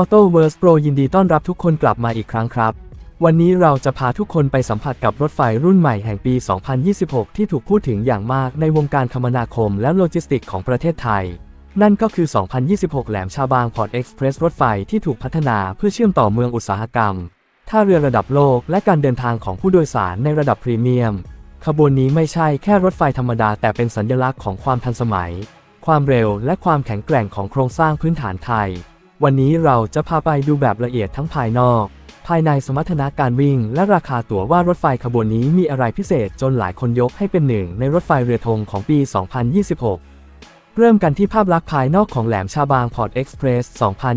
Auto w o r s Pro ยินดีต้อนรับทุกคนกลับมาอีกครั้งครับ วันนี้เราจะพาทุกคนไปสัมผัสกับรถไฟรุ่นใหม่แห่งปี 2026 ที่ถูกพูดถึงอย่างมากในวงการคมนาคมและโลจิสติกของประเทศไทย นั่นก็คือ 2026 แหลมชาบางพอร์ตเอ็กซ์เพรสรถไฟที่ถูกพัฒนาเพื่อเชื่อมต่อเมืองอุตสาหกรรม ท่าเรือระดับโลกและการเดินทางของผู้โดยสารในระดับพรีเมียม ขบวนนี้ไม่ใช่แค่รถไฟธรรมดาแต่เป็นสัญลักษณ์ของความทันสมัย ความเร็วและความแข็งแกร่งของโครงสร้างพื้นฐานไทย วันนี้เราจะพาไปดูแบบละเอียดทั้งภายนอก ภายในสมรรถนะการวิ่ง และราคาตั๋วว่ารถไฟขบวนนี้มีอะไรพิเศษจนหลายคนยกให้เป็นหนึ่งในรถไฟเรือธงของปี 2026 เริ่มกันที่ภาพลักษณ์ภายนอกของแหลมชาบางพอร์ตเอ็กซ์เพรส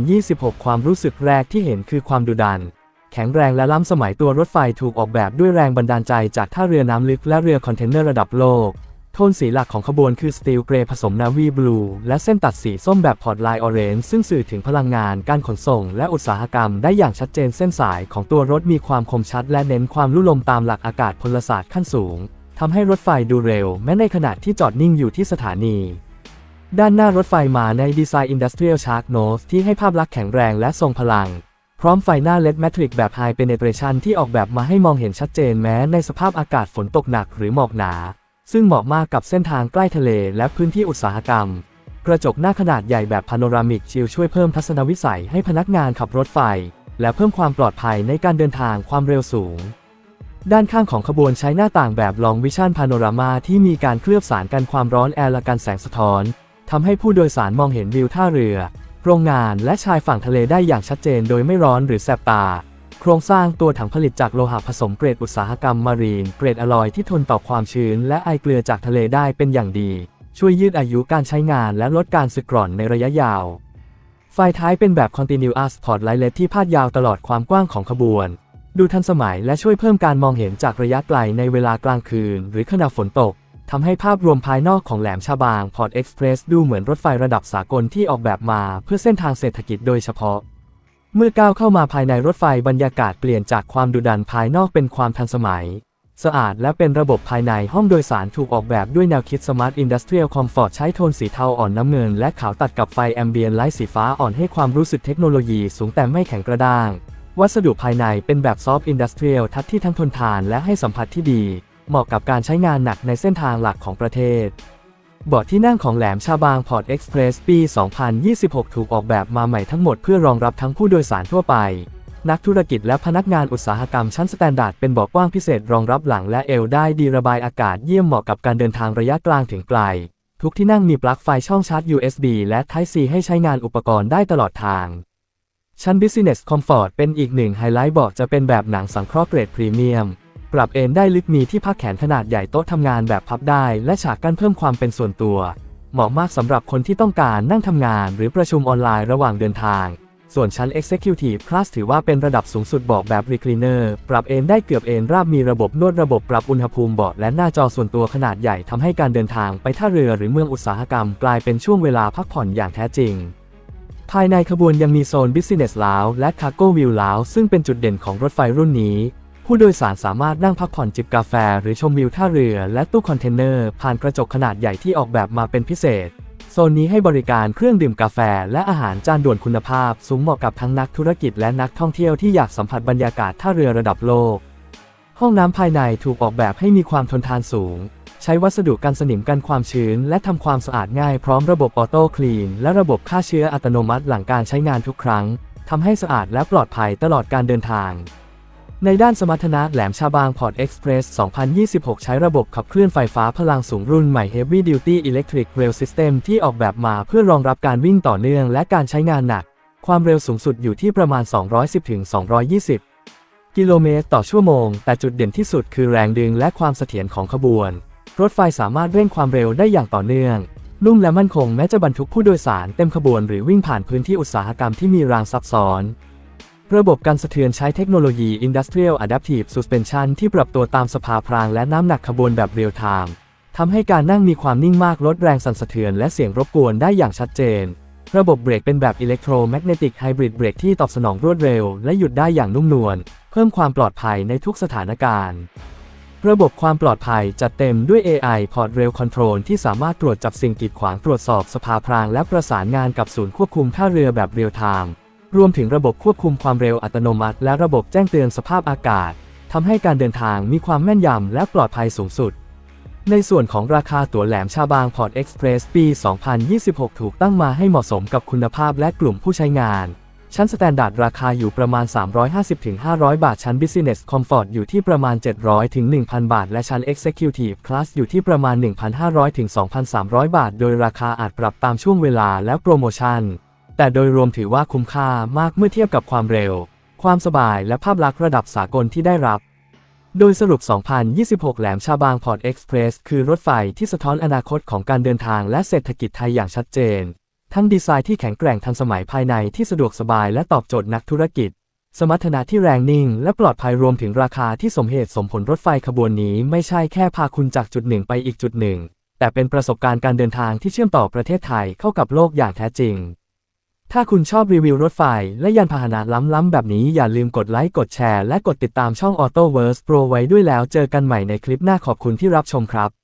2026 ความรู้สึกแรกที่เห็นคือความดุดัน แข็งแรงและล้ำสมัยตัวรถไฟถูกออกแบบด้วยแรงบันดาลใจจากท่าเรือน้ำลึกและเรือคอนเทนเนอร์ระดับโลก โทนสีหลักของขบวนคือสตีลเกรย์ผสมนาวีบลูและเส้นตัดสีส้มแบบพอร์ตไลน์ออเรนจ์ซึ่งสื่อถึงพลังงาน การขนส่ง และอุตสาหกรรมได้อย่างชัดเจนเส้นสายของตัวรถมีความคมชัด และเน้นความลุ่ลมตามหลักอากาศพลศาสตร์ขั้นสูงทำให้รถไฟดูเร็ว แม้ในขณะที่จอดนิ่งอยู่ที่สถานีด้านหน้ารถไฟมาในดีไซน์ Industrial Shark Nose ที่ให้ภาพลักษณ์แข็งแรงและทรงพลัง พร้อมไฟหน้า LED Matrix แบบ High Penetration ที่ออกแบบมาให้มองเห็นชัดเจนแม้ในสภาพอากาศฝนตกหนักหรือหมอกหนา ซึ่งเหมาะมากกับเส้นทางใกล้ทะเลและพื้นที่อุตสาหกรรม กระจกหน้าขนาดใหญ่แบบพาโนรามิกชิลช่วยเพิ่มทัศนวิสัยให้พนักงานขับรถไฟ และเพิ่มความปลอดภัยในการเดินทางความเร็วสูง ด้านข้างของขบวนใช้หน้าต่างแบบลองวิชั่นพาโนรามาที่มีการเคลือบสารกันความร้อนแอร์และกันแสงสะท้อนทำให้ผู้โดยสารมองเห็นวิวท่าเรือ โรงงานและชายฝั่งทะเลได้อย่างชัดเจนโดยไม่ร้อนหรือแสบตา โครงสร้างตัวถังผลิตจากโลหะผสมเกรดอุตสาหกรรมมารีน เกรดอลลอยที่ทนต่อความชื้นและไอเกลือจากทะเลได้เป็นอย่างดี ช่วยยืดอายุการใช้งานและลดการสึกกร่อนในระยะยาว ไฟท้ายเป็นแบบ Continuous Spotlight ที่พาดยาวตลอดความกว้างของขบวน ดูทันสมัยและช่วยเพิ่มการมองเห็นจากระยะไกลในเวลากลางคืน หรือขณะฝนตกทำให้ภาพรวมภายนอกของแหลมฉบางพอร์ตเอ็กซ์เพรสดูเหมือนรถไฟระดับสากลที่ออกแบบมาเพื่อเส้นทางเศรษฐกิจโดยเฉพาะ เมื่อก้าวเข้ามาภายในรถไฟบรรยากาศเปลี่ยนจากความดุดันภายนอกเป็นความทันสมัย สะอาดและเป็นระบบภายในห้องโดยสารถูกออกแบบด้วยแนวคิด Smart Industrial Comfort ใช้โทนสีเทาอ่อนน้ำเงิน และขาวตัดกับไฟแอมเบียนไลท์สีฟ้าอ่อนให้ความรู้สึกเทคโนโลยีสูงแต่ไม่แข็งกระด้าง วัสดุภายในเป็นแบบซอฟต์อินดัสเทรียลทัดที่ทั้งทนทานและให้สัมผัสที่ดี เหมาะกับการใช้งานหนักในเส้นทางหลักของประเทศ เบาะที่นั่งของแหลมชาบางพอร์ตเอ็กซ์เพรสปี 2026 ถูกออกแบบมาใหม่ทั้งหมดเพื่อรองรับทั้งผู้โดยสารทั่วไป นักธุรกิจและพนักงานอุตสาหกรรมชั้นสแตนดาร์ดเป็นเบาะกว้างพิเศษรองรับหลังและเอวได้ดีระบายอากาศเยี่ยมเหมาะกับการเดินทางระยะกลางถึงไกล ทุกที่นั่งมีปลั๊กไฟช่องชาร์จ USB และ Type C ให้ใช้งานอุปกรณ์ได้ตลอดทาง ชั้น Business Comfort เป็นอีกหนึ่งไฮไลท์เบาะจะเป็นแบบหนังสังเคราะห์เกรดพรีเมียม ปรับเอนได้ลึกมีที่พักแขนขนาดใหญ่โต๊ะทำงานแบบพับได้ และฉากกั้นเพิ่มความเป็นส่วนตัว เหมาะมากสำหรับคนที่ต้องการนั่งทำงานหรือประชุมออนไลน์ระหว่างเดินทาง ส่วนชั้น Executive Class ถือว่าเป็นระดับสูงสุดเบาะแบบ Recliner ปรับเอนได้เกือบเอนราบมีระบบนวดระบบปรับอุณหภูมิเบาะและหน้าจอส่วนตัวขนาดใหญ่ทำให้การเดินทางไปท่าเรือหรือเมืองอุตสาหกรรม กลายเป็นช่วงเวลาพักผ่อนอย่างแท้จริงภายในขบวนยังมีโซน Business Lounge และ Cargo View Lounge ซึ่งเป็นจุดเด่นของรถไฟรุ่นนี้ ผู้โดยสารสามารถนั่งพักผ่อนจิบกาแฟ หรือชมวิวท่าเรือและตู้คอนเทนเนอร์ ผ่านกระจกขนาดใหญ่ที่ออกแบบมาเป็นพิเศษ โซนนี้ให้บริการเครื่องดื่มกาแฟ และอาหารจานด่วนคุณภาพ สูงเหมาะกับทั้งนักธุรกิจและนักท่องเที่ยวที่อยากสัมผัสบรรยากาศท่าเรือระดับโลก ห้องน้ำภายในถูกออกแบบให้มีความทนทานสูง ใช้วัสดุกันสนิมกันความชื้น และทำความสะอาดง่ายพร้อมระบบออโต้คลีนและระบบฆ่าเชื้ออัตโนมัติหลังการใช้งานทุกครั้งทำให้สะอาดและปลอดภัยตลอดการเดินทาง ในด้านสมรรถนะแหลมชาบางพอร์ตเอ็กซ์เพรส 2026 ใช้ระบบขับเคลื่อนไฟฟ้าพลังสูงรุ่นใหม่ Heavy Duty Electric Rail System ที่ออกแบบมาเพื่อรองรับการวิ่งต่อเนื่องและการใช้งานหนัก ความเร็วสูงสุดอยู่ที่ประมาณ 210-220 กิโลเมตรต่อชั่วโมง แต่จุดเด่นที่สุดคือแรงดึงและความเสถียรของขบวน รถไฟสามารถเร่งความเร็วได้อย่างต่อเนื่อง นุ่มและมั่นคงแม้จะบรรทุกผู้โดยสารเต็มขบวนหรือวิ่งผ่านพื้นที่อุตสาหกรรมที่มีรางซับซ้อน ระบบการสะเทือนใช้เทคโนโลยี Industrial Adaptive Suspension ที่ปรับตัวตามสภาพรางและน้ำหนักขบวนแบบเรียลไทม์ทำให้การนั่งมีความนิ่งมากลดแรงสั่นสะเทือนและเสียงรบกวนได้อย่างชัดเจน ระบบเบรกเป็นแบบ Electromagnetic Hybrid Brake ที่ตอบสนองรวดเร็วและหยุดได้อย่างนุ่มนวล เพิ่มความปลอดภัยในทุกสถานการณ์ ระบบความปลอดภัยจัดเต็มด้วย AI Port Rail Control ที่สามารถตรวจจับสิ่งกีดขวางตรวจสอบสภาพรางและประสานงานกับศูนย์ควบคุมท่าเรือแบบเรียลไทม์ รวมถึงระบบควบคุมความเร็วอัตโนมัติ และระบบแจ้งเตือนสภาพอากาศทำให้การเดินทางมีความแม่นยำและปลอดภัยสูงสุด ในส่วนของราคาตั๋วแหลมชาบางพอร์ตเอ็กซ์เพรสปี 2026 ถูกตั้งมาให้เหมาะสมกับคุณภาพและกลุ่มผู้ใช้งาน ชั้นสแตนดาร์ดราคาอยู่ประมาณ 350-500 บาท ชั้น Business Comfort อยู่ที่ประมาณ 700-1,000 บาท และชั้น Executive Class อยู่ที่ประมาณ 1,500-2,300 บาท โดยราคาอาจปรับตามช่วงเวลาและโปรโมชั่น แต่โดยรวมถือว่าคุ้มค่ามากเมื่อเทียบกับความเร็ว ความสบายและภาพลักษณ์ระดับสากลที่ได้รับ โดยสรุป 2026 แหลมชาบางพอร์ตเอ็กซ์เพรสคือรถไฟที่สะท้อนอนาคตของการเดินทางและเศรษฐกิจไทยอย่างชัดเจน ทั้งดีไซน์ที่แข็งแกร่งทันสมัยภายในที่สะดวกสบายและตอบโจทย์นักธุรกิจ สมรรถนะที่แรงนิ่ง และปลอดภัยรวมถึงราคาที่สมเหตุสมผลรถไฟขบวนนี้ไม่ใช่แค่พาคุณจากจุดหนึ่งไปอีกจุดหนึ่ง แต่เป็นประสบการณ์การเดินทางที่เชื่อมต่อประเทศไทยเข้ากับโลกอย่างแท้จริง ถ้าคุณชอบรีวิวรถไฟและยานพาหนะล้ำๆแบบนี้อย่าลืมกดไลค์กดแชร์และกดติดตามช่อง Auto Verse Pro ไว้ด้วยแล้วเจอกันใหม่ในคลิปหน้าขอบคุณที่รับชมครับ